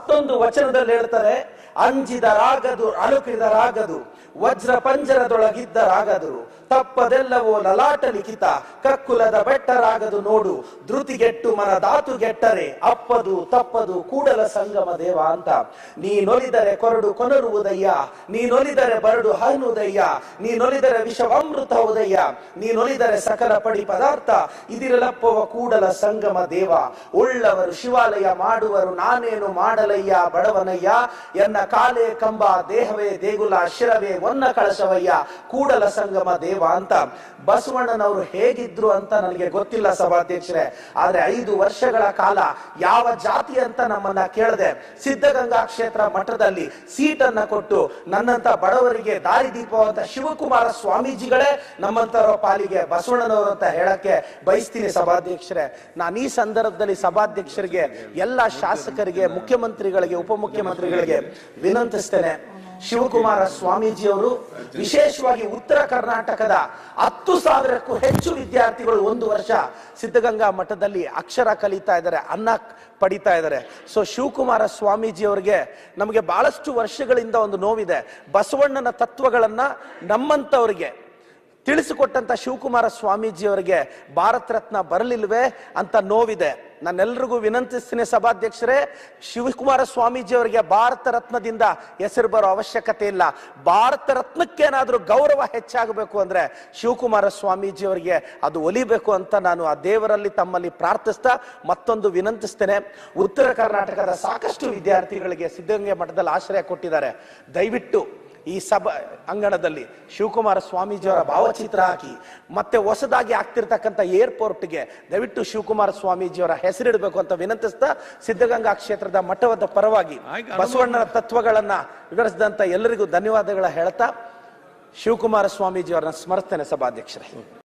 ಮತ್ತೊಂದು ವಚನದಲ್ಲಿ ಹೇಳ್ತಾರೆ ಅಂಜಿದರಾಗದು ಅಳುಕಿದರಾಗದು ವಜ್ರ ಪಂಜರದೊಳಗಿದ್ದರಾಗದು ತಪ್ಪದೆಲ್ಲವೋ ಲಲಾಟ ಲಿಖಿತ, ಕಕ್ಕುಲದ ಬೆಟ್ಟರಾಗದು ನೋಡು. ಧೃತಿಗೆಟ್ಟು ಮನ ಧಾತುಗೆಟ್ಟರೆ ಅಪ್ಪದು, ತಪ್ಪದು ಕೂಡಲ ಸಂಗಮ ದೇವ ಅಂತ. ನೀನೊಲಿದರೆ ಕೊರಡು ಕೊನರುವುದಯ್ಯ ನೀನೊಲಿದರೆ ಬರಡು ಹನುದಯ್ಯ ನೀನೊಲಿದರೆ ವಿಷವಾಮೃತ ಉದಯ್ಯ ನೀನೊಲಿದರೆ ಸಕಲ ಪಡಿ ಪದಾರ್ಥ, ಇದಿರಲಪ್ಪವ ಕೂಡಲ ಸಂಗಮ ದೇವ. ಉಳ್ಳವರು ಶಿವಾಲಯ ಮಾಡುವರು, ನಾನೇನು ಮಾಡಲಯ್ಯ, ಬಡವನಯ್ಯ, ಎನ್ನ ಕಾಲೇ ಕಂಬ, ದೇಹವೇ ದೇಗುಲ, ಶಿರವೇ ಒನ್ನ ಕಳಶವಯ್ಯ, ಕೂಡಲ ಸಂಗಮ ದೇವ ಅಂತ. ಬಸವಣ್ಣನವರು ಹೇಗಿದ್ರು ಅಂತ ನನಗೆ ಗೊತ್ತಿಲ್ಲ ಸಭಾಧ್ಯಕ್ಷರೇ. ಆದ್ರೆ ಐದು ವರ್ಷಗಳ ಕಾಲ ಯಾವ ಜಾತಿ ಅಂತ ನಮ್ಮನ್ನ ಕೇಳದೆ ಸಿದ್ಧಗಂಗಾ ಕ್ಷೇತ್ರ ಮಠದಲ್ಲಿ ಸೀಟನ್ನ ಕೊಟ್ಟು ನನ್ನಂತ ಬಡವರಿಗೆ ದಾರಿದೀಪವಂತ ಶಿವಕುಮಾರ ಸ್ವಾಮೀಜಿಗಳೇ ನಮ್ಮಂತ ಪಾಲಿಗೆ ಬಸವಣ್ಣನವರು ಅಂತ ಹೇಳಕ್ಕೆ ಬಯಸ್ತೀನಿ ಸಭಾಧ್ಯಕ್ಷರೇ. ನಾನು ಈ ಸಂದರ್ಭದಲ್ಲಿ ಸಭಾಧ್ಯಕ್ಷರಿಗೆ, ಎಲ್ಲ ಶಾಸಕರಿಗೆ, ಮುಖ್ಯಮಂತ್ರಿಗಳಿಗೆ, ಉಪಮುಖ್ಯಮಂತ್ರಿಗಳಿಗೆ ವಿನಂತಿಸ್ತೇನೆ. ಶಿವಕುಮಾರ ಸ್ವಾಮೀಜಿಯವರು ವಿಶೇಷವಾಗಿ ಉತ್ತರ ಕರ್ನಾಟಕದ ಹತ್ತು ಸಾವಿರಕ್ಕೂ ಹೆಚ್ಚು ವಿದ್ಯಾರ್ಥಿಗಳು ಒಂದು ವರ್ಷ ಸಿದ್ಧಗಂಗಾ ಮಠದಲ್ಲಿ ಅಕ್ಷರ ಕಲಿತಾ ಇದ್ದಾರೆ, ಅನ್ನ ಪಡಿತಾ ಇದ್ದಾರೆ. ಸೊ ಶಿವಕುಮಾರ ಸ್ವಾಮೀಜಿ ಅವರಿಗೆ ನಮಗೆ ಬಹಳಷ್ಟು ವರ್ಷಗಳಿಂದ ಒಂದು ನೋವಿದೆ. ಬಸವಣ್ಣನ ತತ್ವಗಳನ್ನು ನಮ್ಮಂತವರಿಗೆ ತಿಳಿಸಿಕೊಟ್ಟಂತ ಶಿವಕುಮಾರ ಸ್ವಾಮೀಜಿ ಅವರಿಗೆ ಭಾರತ ರತ್ನ ಬರಲಿಲ್ವೇ ಅಂತ ನೋವಿದೆ. ನಾನೆಲ್ರಿಗೂ ವಿನಂತಿಸ್ತೀನಿ ಸಭಾಧ್ಯಕ್ಷರೇ, ಶಿವಕುಮಾರ ಸ್ವಾಮೀಜಿ ಅವರಿಗೆ ಭಾರತ ರತ್ನದಿಂದ ಹೆಸರು ಬರೋ ಅವಶ್ಯಕತೆ ಇಲ್ಲ. ಭಾರತ ರತ್ನಕ್ಕೇನಾದರೂ ಗೌರವ ಹೆಚ್ಚಾಗಬೇಕು ಅಂದ್ರೆ ಶಿವಕುಮಾರ ಸ್ವಾಮೀಜಿ ಅವರಿಗೆ ಅದು ಒಲಿಬೇಕು ಅಂತ ನಾನು ಆ ದೇವರಲ್ಲಿ ತಮ್ಮಲ್ಲಿ ಪ್ರಾರ್ಥಿಸ್ತಾ ಮತ್ತೊಂದು ವಿನಂತಿಸ್ತೇನೆ. ಉತ್ತರ ಕರ್ನಾಟಕದ ಸಾಕಷ್ಟು ವಿದ್ಯಾರ್ಥಿಗಳಿಗೆ ಸಿದ್ಧಗಂಗೆ ಮಠದಲ್ಲಿ ಆಶ್ರಯ ಕೊಟ್ಟಿದ್ದಾರೆ. ದಯವಿಟ್ಟು ಈ ಸಭ ಅಂಗಣದಲ್ಲಿ ಶಿವಕುಮಾರ ಸ್ವಾಮೀಜಿಯವರ ಭಾವಚಿತ್ರ ಹಾಕಿ ಮತ್ತೆ ಹೊಸದಾಗಿ ಆಗ್ತಿರ್ತಕ್ಕಂಥ ಏರ್ಪೋರ್ಟ್ಗೆ ದಯವಿಟ್ಟು ಶಿವಕುಮಾರ ಸ್ವಾಮೀಜಿಯವರ ಹೆಸರಿಡಬೇಕು ಅಂತ ವಿನಂತಿಸ್ತಾ ಸಿದ್ಧಗಂಗಾ ಕ್ಷೇತ್ರದ ಮಠವದ ಪರವಾಗಿ ಬಸವಣ್ಣನ ತತ್ವಗಳನ್ನ ವಿವರಿಸಿದಂತ ಎಲ್ಲರಿಗೂ ಧನ್ಯವಾದಗಳ ಹೇಳ್ತಾ ಶಿವಕುಮಾರ ಸ್ವಾಮೀಜಿಯವರನ್ನ ಸ್ಮರಿಸ್ತೇನೆ ಸಭಾಧ್ಯಕ್ಷರೇ.